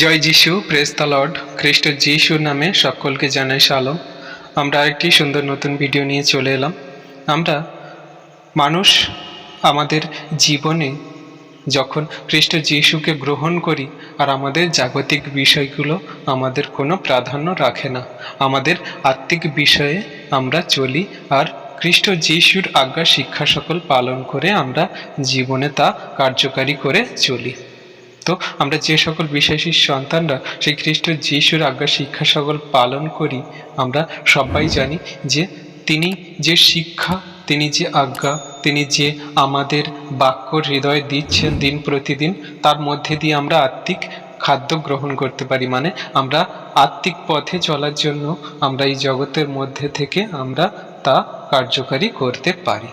জয় যিশু press the Lord খ্রিস্ট যিশুর নামে সকলকে জানাই শালম আমরা আরেকটি সুন্দর নতুন ভিডিও নিয়ে চলে এলাম। আমরা মানুষ আমাদের জীবনে যখন খ্রিস্ট যিশুকে গ্রহণ করি আর আমাদের জাগতিক বিষয়গুলো আমাদের কোনো প্রাধান্য রাখে না, আমাদের আত্মিক বিষয়ে আমরা চলি আর খ্রিস্ট যিশুর আজ্ঞা শিক্ষা সকল পালন করে আমরা জীবনে তা কার্যকারী করে চলি। তো আমরা যে সকল বিশ্বাসীর সন্তানরা, সেই খ্রিস্ট যিশুর আজ্ঞা শিক্ষা সকল পালন করি, আমরা সবাই জানি যে তিনি যে শিক্ষা, তিনি যে আজ্ঞা, তিনি যে আমাদের বাক্য হৃদয় দিচ্ছেন দিন প্রতিদিন, তার মধ্যে দিয়ে আমরা আত্মিক খাদ্য গ্রহণ করতে পারি। মানে আমরা আত্মিক পথে চলার জন্য আমরা এই জগতের মধ্যে থেকে আমরা তা কার্যকারী করতে পারি।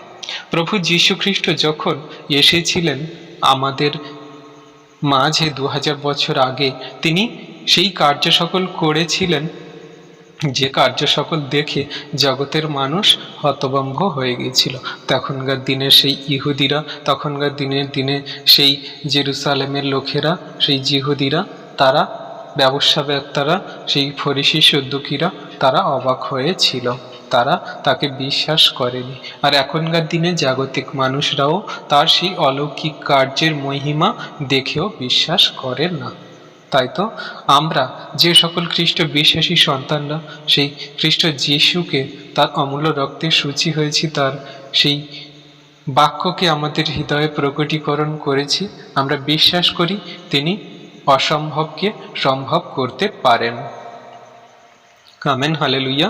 প্রভু যীশু খ্রিস্ট যখন এসেছিলেন আমাদের মাঝে দু হাজার বছর আগে তিনি সেই কার্য সকল করেছিলেন, যে কার্য সকল দেখে জগতের মানুষ হতভম্ব হয়ে গিয়েছিল। তখনকার দিনে সেই ইহুদিরা, তখনকার দিনের দিনে সেই জেরুসালেমের লোকেরা, সেই জিহুদিরা, তারা ব্যবসাবেত্তারা সেই ফরিসি সদ্যুকিরা তারা অবাক হয়েছিল। তারা তাকে বিশ্বাস করেনি। আর এখনকার দিনে জাগতিক মানুষরাও তার সেই অলৌকিক কার্যের মহিমা দেখেও বিশ্বাস করে না। তাই তো আমরা যে সকল খ্রিস্ট বিশ্বাসী সন্তানরা, সেই খ্রিস্ট যিশুকে তার অমূল্য রক্তে সূচি হয়েছি, তার সেই বাক্যকে আমাদের হৃদয়ে প্রকটীকরণ করেছি, আমরা বিশ্বাস করি তিনি অসম্ভবকে সম্ভব করতে পারেন। কামেন হালেলুইয়া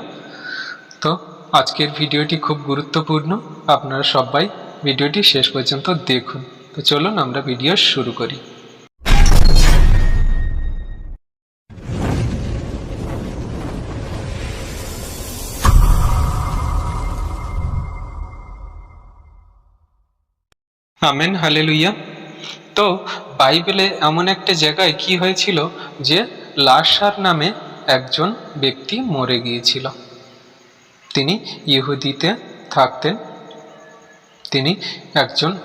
তো আজকের ভিডিওটি খুব গুরুত্বপূর্ণ। আপনারা সবাই ভিডিওটি শেষ পর্যন্ত দেখুন। তো চলুন আমরা ভিডিও শুরু করি। আমেন হালেলুইয়া তো বাইবেলে এমন একটা জায়গায় কি হয়েছিল যে লাসার নামে একজন ব্যক্তি মরে গিয়েছিল। তিনি ইহুদিতে থাকতেন। তিনি একজন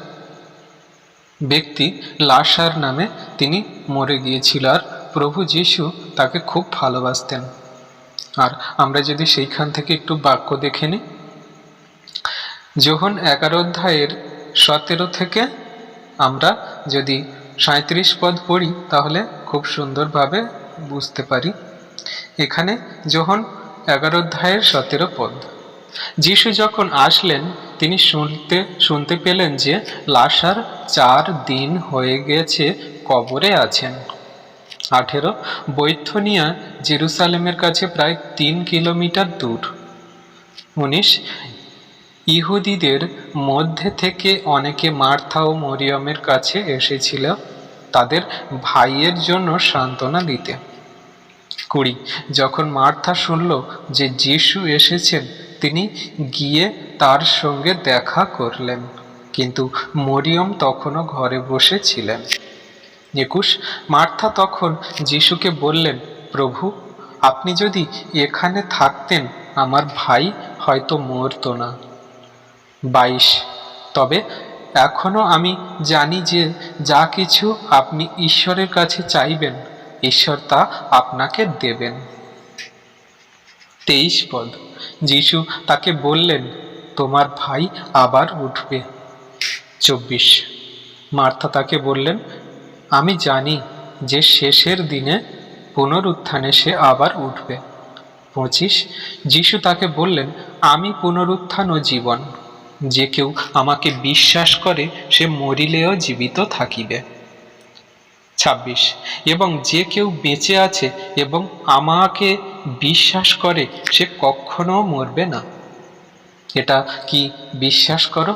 ব্যক্তি লাসার নামে তিনি মরে গিয়েছিল আর প্রভু যিশু তাকে খুব ভালোবাসতেন। আর আমরা যদি সেইখান থেকে একটু বাক্য দেখে নিই। যখন এগারো অধ্যায়ের সতেরো থেকে আমরা যদি সাঁত্রিশ পদ পড়ি, তাহলে খুব সুন্দরভাবে বুঝতে পারি। এখানে যখন এগারো অধ্যায়ের সতেরো পদ। যিশু যখন আসলেন, তিনি শুনতে শুনতে পেলেন যে লাসার চার দিন হয়ে গেছে, কবরে আছেন। আঠেরো, বৈথনিয়া জেরুসালেমের কাছে প্রায় তিন কিলোমিটার দূর। উনিশ, ইহুদিদের মধ্যে থেকে অনেকে মার্থা ও মরিয়মের কাছে এসেছিল তাদের ভাইয়ের জন্য সান্ত্বনা দিতে। কুড়ি যখন মার্থা শুনল যে যিশু এসেছেন, তিনি গিয়ে তার সঙ্গে দেখা করলেন। কিন্তু মরিয়ম তখনও ঘরে বসে ছিলেন একুশ, মার্থা তখন যিশুকে বললেন, প্রভু, আপনি যদি এখানে থাকতেন, আমার ভাই হয়তো মরতো না। বাইশ, তবে এখনও আমি জানি যে যা কিছু আপনি ঈশ্বরের কাছে চাইবেন ঈশ্বর তা আপনাকে দেবেন। তেইশ পদ। যিশু তাকে বললেন, তোমার ভাই আবার উঠবে। চব্বিশ। মার্থা তাকে বললেন, আমি জানি যে শেষের দিনে পুনরুত্থানে সে আবার উঠবে। পঁচিশ। যিশু তাকে বললেন, আমি পুনরুত্থান ও জীবন। যে কেউ আমাকে বিশ্বাস করে, সে মরিলেও জীবিত থাকিবে। ছাব্বিশ। এবং যে কেউ বেঁচে আছে এবং আমাকে বিশ্বাস করে, সে কখনো মরবে না। এটা কি বিশ্বাস করো?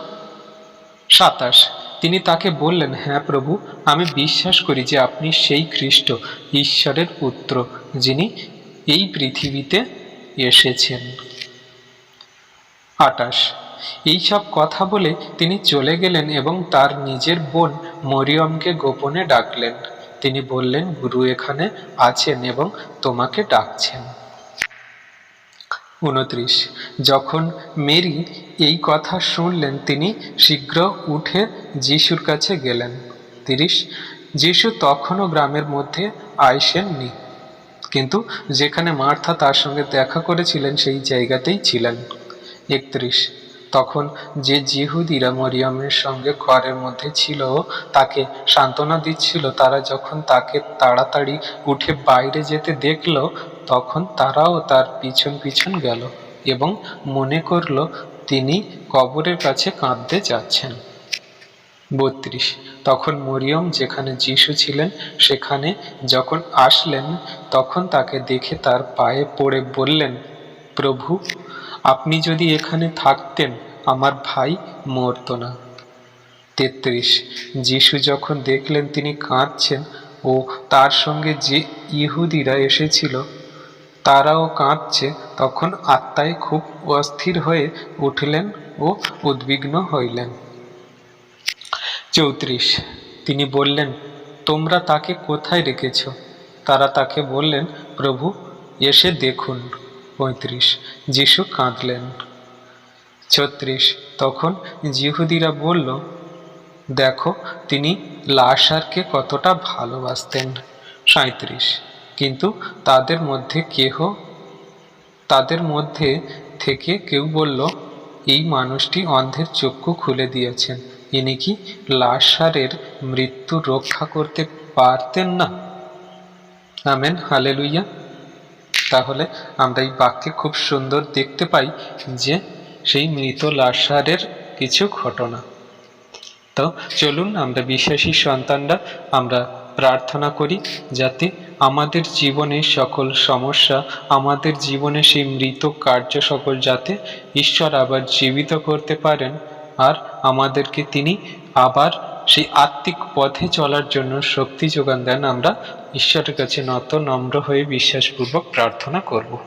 সাতাশ। তিনি তাকে বললেন হ্যাঁ প্রভু, আমি বিশ্বাস করি যে আপনি সেই খ্রিস্ট, ঈশ্বরের পুত্র, যিনি এই পৃথিবীতে এসেছেন। আটাশ এইসব কথা বলে তিনি চলে গেলেন এবং তার নিজের বোন মরিয়মকে গোপনে ডাকলেন। তিনি বললেন, গুরু এখানে আছেন এবং তোমাকে ডাকছেন। উনত্রিশ। যখন মেরি এই কথা শুনলেন, তিনি শীঘ্র উঠে যিশুর কাছে গেলেন। তিরিশ। যিশু তখনও গ্রামের মধ্যে আইসেননি, কিন্তু যেখানে মার্থা তার সঙ্গে দেখা করেছিলেন, সেই জায়গাতেই ছিলেন। একত্রিশ। তখন যে জিহুদিরা মরিয়মের সঙ্গে ঘরের মধ্যে ছিল, তাকে সান্ত্বনা দিচ্ছিল। তারা যখন তাকে তাড়াতাড়ি উঠে বাইরে যেতে দেখল, তখন তারাও তার পিছন পিছন গেল এবং মনে করল, তিনি কবরের কাছে কাঁদতে যাচ্ছেন। বত্রিশ। তখন মরিয়ম যেখানে যিশু ছিলেন, সেখানে যখন আসলেন, তখন তাকে দেখে তার পায়ে পড়ে বললেন, প্রভু আপনি যদি এখানে থাকতেন, আমার ভাই মরতো না। তেত্রিশ, যিশু যখন দেখলেন তিনি কাঁদছেন ও তার সঙ্গে যে ইহুদিরা এসেছিল, তারাও কাঁদছে, তখন আত্মায় খুব অস্থির হয়ে উঠলেন ও উদ্বিগ্ন হইলেন। চৌত্রিশ, তিনি বললেন, তোমরা তাকে কোথায় রেখেছ? তারা তাকে বললেন, প্রভু, এসে দেখুন। পঁয়ত্রিশ। যিশু কাঁদলেন। ছত্রিশ। তখন জিহুদিরা বলল, দেখো, তিনি লাশারকে কতটা ভালোবাসতেন। সাঁত্রিশ কিন্তু তাদের মধ্যে কেহ তাদের মধ্যে থেকে কেউ বলল, এই মানুষটি অন্ধের চক্ষু খুলে দিয়েছেন। ইনি কি লাশারের মৃত্যু রক্ষা করতে পারতেন না আমেন হালেলুইয়া তাহলে আমরা এই বাক্যে খুব সুন্দর দেখতে পাই যে সেই মৃত লাশারের কিছু ঘটনা। তো চলুন আমরা বিশ্বাসী সন্তানরা আমরা প্রার্থনা করি যাতে আমাদের জীবনে সকল সমস্যা, আমাদের জীবনে সেই মৃত কার্য সকল যাতে ঈশ্বর আবার জীবিত করতে পারেন আর আমাদেরকে তিনি আবার সেই আত্মিক পথে চলার জন্য শক্তি যোগান দেন আমরা ঈশ্বরের কাছে নত, নম্র হয়ে বিশ্বাসপূর্বক প্রার্থনা করব।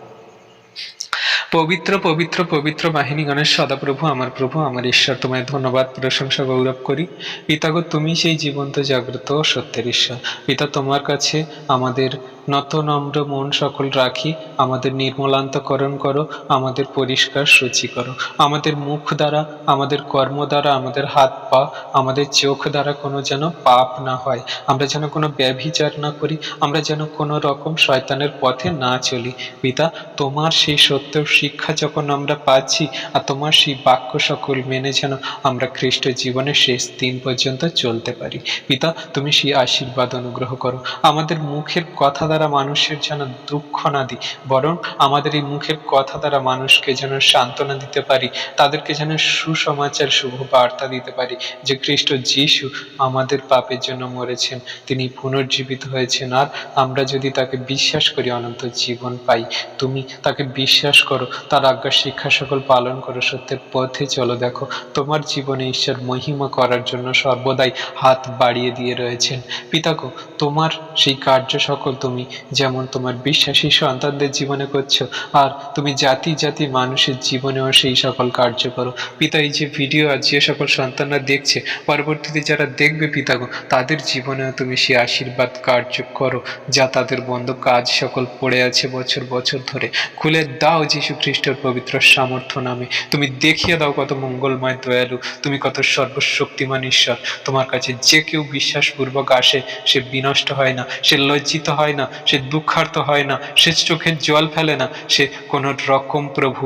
পবিত্র পবিত্র পবিত্র বাহিনী গণেশ, সদাপ্রভু, আমার প্রভু, আমার ঈশ্বর, তোমায় ধন্যবাদ, প্রশংসা, গৌরব করি। পিতাগো, তুমি সেই জীবন্ত, জাগ্রত, সত্যের ঈশ্বর। পিতা তোমার কাছে আমাদের নত নম্র মন সকল রাখি, আমাদের নির্মলান্তকরণ করো, আমাদের পরিষ্কার সূচি করো। আমাদের মুখ দ্বারা, আমাদের কর্ম দ্বারা, আমাদের হাত পা, আমাদের চোখ দ্বারা কোনো যেন পাপ না হয়। আমরা যেন কোনো ব্যভিচার না করি, আমরা যেন কোনো রকম শয়তানের পথে না চলি। পিতা, তোমার সেই সত্য শিক্ষা যখন আমরা পাচ্ছি, আর তোমার সেই বাক্য সকল মেনে যেন আমরা খ্রিস্ট জীবনের শেষ দিন পর্যন্ত চলতে পারি। পিতা, তুমি সেই আশীর্বাদ অনুগ্রহ করো। আমাদের মুখের কথা দ্বারা মানুষের যেন দুঃখ না দিই, বরং আমাদের এই মুখের কথা দ্বারা মানুষকে যেন সান্ত্বনা দিতে পারি, তাদেরকে যেন সুসমাচার শুভ বার্তা দিতে পারি যে খ্রিস্ট যিশু আমাদের পাপের জন্য মরেছেন, তিনি পুনর্জীবিত হয়েছেন, আর আমরা যদি তাকে বিশ্বাস করি অনন্ত জীবন পাই, তুমি তাকে বিশ্বাস করো, তার আজ্ঞা শিক্ষা সকল পালন করো, সত্যের পথে চলো দেখো, তোমার জীবনে ঈশ্বর মহিমা করার জন্য সর্বদাই হাত বাড়িয়ে দিয়ে রয়েছেন। পিতাগো, তোমার সেই কার্য সকল তুমি যেমন তোমার বিশ্বাসী সন্তানদের জীবনে করছ, আর তুমি জাতি জাতি মানুষের জীবনেও সেই সকল কার্য করো। পিতা, এই যে ভিডিও আর যে সকল সন্তানরা দেখছে, পরবর্তীতে যারা দেখবে পিতাগো তাদের জীবনেও তুমি সেই আশীর্বাদ কার্য করো, যা তাদের বন্ধ কাজ সকল পড়ে আছে বছর বছর ধরে। খুলে দাও যীশু খ্রিস্টের পবিত্র সামর্থ্য নামে। তুমি দেখিয়ে দাও কত মঙ্গলময়, দয়ালু। তুমি কত সর্বশক্তিমান ঈশ্বর। তোমার কাছে যে কেউ বিশ্বাসপূর্বক আসে, সে বিনষ্ট হয় না, সে লজ্জিত হয় না। সে দুঃখার্ত হয় না, সে চোখের জল ফেলে না, সে কোনো রকম প্রভু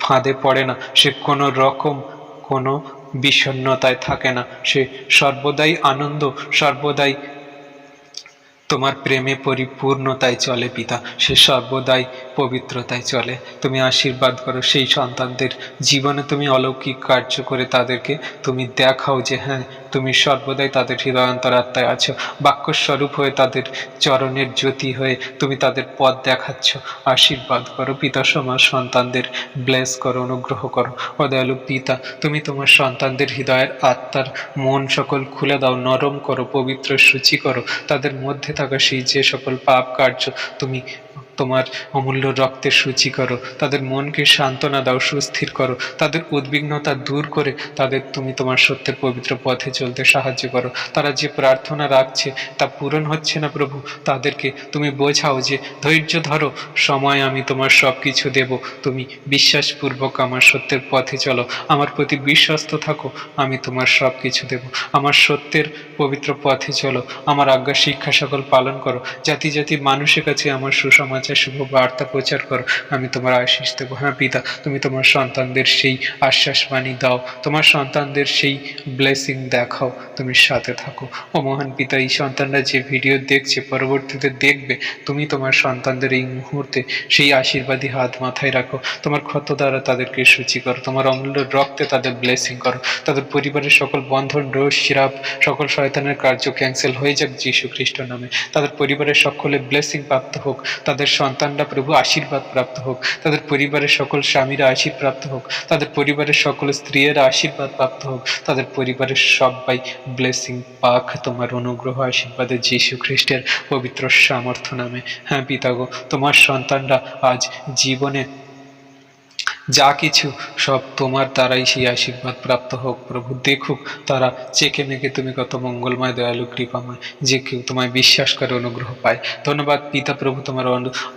ফাঁদে পড়ে না, সে কোনো রকম কোনো বিষণ্ণতায় থাকে না, সে সর্বদাই আনন্দ, সর্বদাই তোমার প্রেমে পরিপূর্ণতায় চলে পিতা, সে সর্বদাই পবিত্রতায় চলে। তুমি আশীর্বাদ করো সেই সন্তানদের, জীবনে তুমি অলৌকিক কার্য করে তাদেরকে তুমি দেখাও যে হ্যাঁ তুমি সর্বদাই তাদের হৃদয়ান্তরাত্মায় আছো। বাক্যস্বরূপ হয়ে তাদের চরণের জ্যোতি হয়ে তুমি তাদের পথ দেখাচ্ছ। আশীর্বাদ করো, পিতা সমাজ সন্তানদের ব্লেস করো, অনুগ্রহ করো। ও দয়ালু পিতা, তুমি তোমার সন্তানদের হৃদয়ের আত্মার মন সকল খুলে দাও, নরম করো, পবিত্র সূচি করো। তাদের মধ্যে থাকা সেই যে সকল পাপ কার্য তুমি তোমার অমূল্য রক্তের সূচি করো। তাদের মনকে সান্ত্বনা দাও, সুস্থির করো। তাদের উদ্বিগ্নতা দূর করে তাদের তুমি তোমার সত্যের পবিত্র পথে চলতে সাহায্য করো। তারা যে প্রার্থনা রাখছে তা পূরণ হচ্ছে না প্রভু। তাদেরকে তুমি বোঝাও যে ধৈর্য ধরো, সময় আমি তোমার সব কিছু দেব। তুমি বিশ্বাসপূর্বক আমার সত্যের পথে চলো। আমার প্রতি বিশ্বস্ত থাকো, আমি তোমার সব কিছু দেব। আমার সত্যের পবিত্র পথে চলো। আমার আজ্ঞা শিক্ষা সকল পালন করো। জাতি জাতি মানুষের কাছে আমার সুসমাচার শুভ বার্তা প্রচার করো। আমি তোমার আশিস দেবো। হ্যাঁ পিতা, তুমি তোমার সন্তানদের সেই আশ্বাস বাণী দাও। তোমার সন্তানদের সেই ব্লেসিং দেখাও। তুমি সাথে থাকো। ও মহান পিতা, এই সন্তানরা যে ভিডিও দেখছে, পরবর্তীতে দেখবে, তুমি তোমার সন্তানদের এই মুহূর্তে সেই আশীর্বাদী হাত মাথায় রাখো। তোমার ক্ষত দ্বারা তাদেরকে সূচি করো। তোমার অমূল্য রক্তে তাদের ব্লেসিং করো। তাদের পরিবারের সকল বন্ধন রোষ শিরাপ, সকল শয়তানের কার্য ক্যান্সেল হয়ে যাক যীশু খ্রিস্ট নামে। তাদের পরিবারের সকলে ব্লেসিং প্রাপ্ত হোক। তাদের সন্তানরা প্রভু আশীর্বাদ প্রাপ্ত হোক, তাদের পরিবারের সকল স্বামীরা আশীর্বাদ প্রাপ্ত হোক, তাদের পরিবারের সকল স্ত্রীরা আশীর্বাদ প্রাপ্ত হোক, তাদের পরিবারের সবাই ব্লেসিং পাক, তোমার অনুগ্রহ আশীর্বাদে যীশু খ্রিস্টের পবিত্র সামর্থ্য নামে। হ্যাঁ পিতাগো, তোমার সন্তানরা আজ জীবনে যা কিছু সব তোমার দ্বারাই সেই আশীর্বাদ প্রাপ্ত হোক, প্রভু। দেখুক তারা চেকে মেকে তুমি কত মঙ্গলময়, দয়ালু, কৃপাময়, যে কেউ তোমায় বিশ্বাস করে, অনুগ্রহ পায়। ধন্যবাদ পিতা প্রভু, তোমার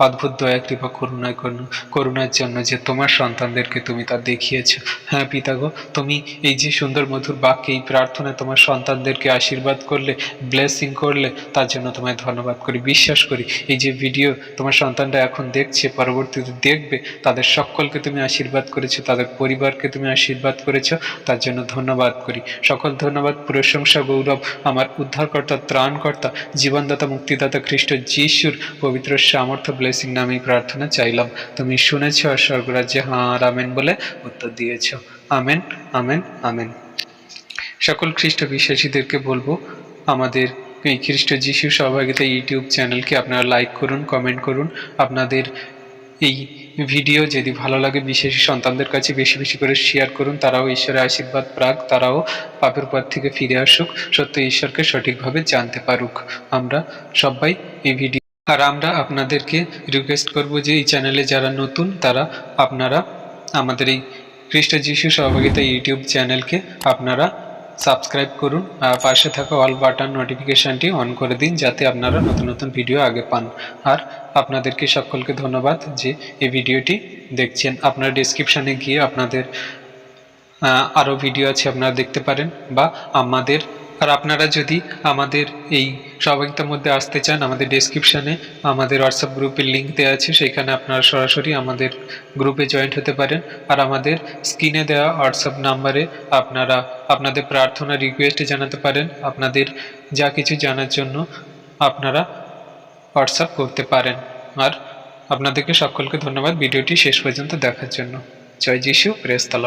অদ্ভুত দয়া, কৃপা, করুণায় করুন করুণার জন্য যে তোমার সন্তানদেরকে তুমি তা দেখিয়েছ। হ্যাঁ পিতা গো, তুমি এই যে সুন্দর, মধুর বাক্যে এই প্রার্থনায় তোমার সন্তানদেরকে আশীর্বাদ করলে ব্লেসিং করলে, তার জন্য তোমায় ধন্যবাদ করি, বিশ্বাস করি। এই যে ভিডিও তোমার সন্তানরা এখন দেখছে, পরবর্তীতে দেখবে, তাদের সকলকে তুমি আশীর্বাদ করেছ, তাদের পরিবারকে তুমি আশীর্বাদ করেছ, তার জন্য ধন্যবাদ করি। সকল ধন্যবাদ, প্রশংসা, গৌরব আমার উদ্ধারকর্তা, ত্রাণকর্তা, জীবনদাতা, মুক্তিদাতা খ্রিস্ট যিশুর পবিত্র সামর্থ্য, ব্লেসিং নামে প্রার্থনা চাইলাম। তুমি শুনেছ আর স্বর্গরাজ্যে হাঁ আমেন বলে উত্তর দিয়েছ। Amen amen amen. সকল খ্রিস্ট বিশ্বাসীদেরকে বলব, আমাদের এই খ্রিস্ট যিশু সহভাগিতা ইউটিউব চ্যানেলকে আপনারা লাইক করুন কমেন্ট করুন। আপনাদের এই ভিডিও যদি ভালো লাগে, বিশেষ সন্তানদের কাছে বেশি বেশি করে শেয়ার করুন। তারাও ঈশ্বরের আশীর্বাদ প্রাক তারাও পাপের পথ থেকে ফিরে আসুক। সত্য ঈশ্বরকে সঠিকভাবে জানতে পারুক। আমরা সবাই এই ভিডিও আর আমরা আপনাদেরকে রিকোয়েস্ট করব যে, এই চ্যানেলে যারা নতুন, তারা আপনারা আমাদের এই খ্রিস্ট যিশু সহভাগিতা ইউটিউব চ্যানেলকে আপনারা সাবস্ক্রাইব করুন আর পাশে থাকা অল বাটন নোটিফিকেশানটি অন করে দিন যাতে আপনারা নতুন নতুন ভিডিও আগে পান। আর আপনাদেরকে সকলকে ধন্যবাদ যে এই ভিডিওটি দেখছেন। আপনারা ডিসক্রিপশানে গিয়ে আপনাদের আরও ভিডিও আছে আপনারা দেখতে পারেন বা আমাদের আর আপনারা যদি আমাদের এই সহভাগিতার মধ্যে আসতে চান, আমাদের ডেসক্রিপশানে আমাদের হোয়াটসঅ্যাপ গ্রুপের লিঙ্ক দেওয়া আছে, সেখানে আপনারা সরাসরি আমাদের গ্রুপে জয়েন্ট হতে পারেন। আর আমাদের স্ক্রিনে দেওয়া হোয়াটসঅ্যাপ নাম্বারে আপনারা আপনাদের প্রার্থনা রিকোয়েস্ট জানাতে পারেন। আপনাদের যা কিছু জানার জন্য আপনারা হোয়াটসঅ্যাপ করতে পারেন। আর আপনাদেরকে সকলকে ধন্যবাদ। ভিডিওটি শেষ পর্যন্ত দেখার জন্য। জয় যিশু প্রেস দ্য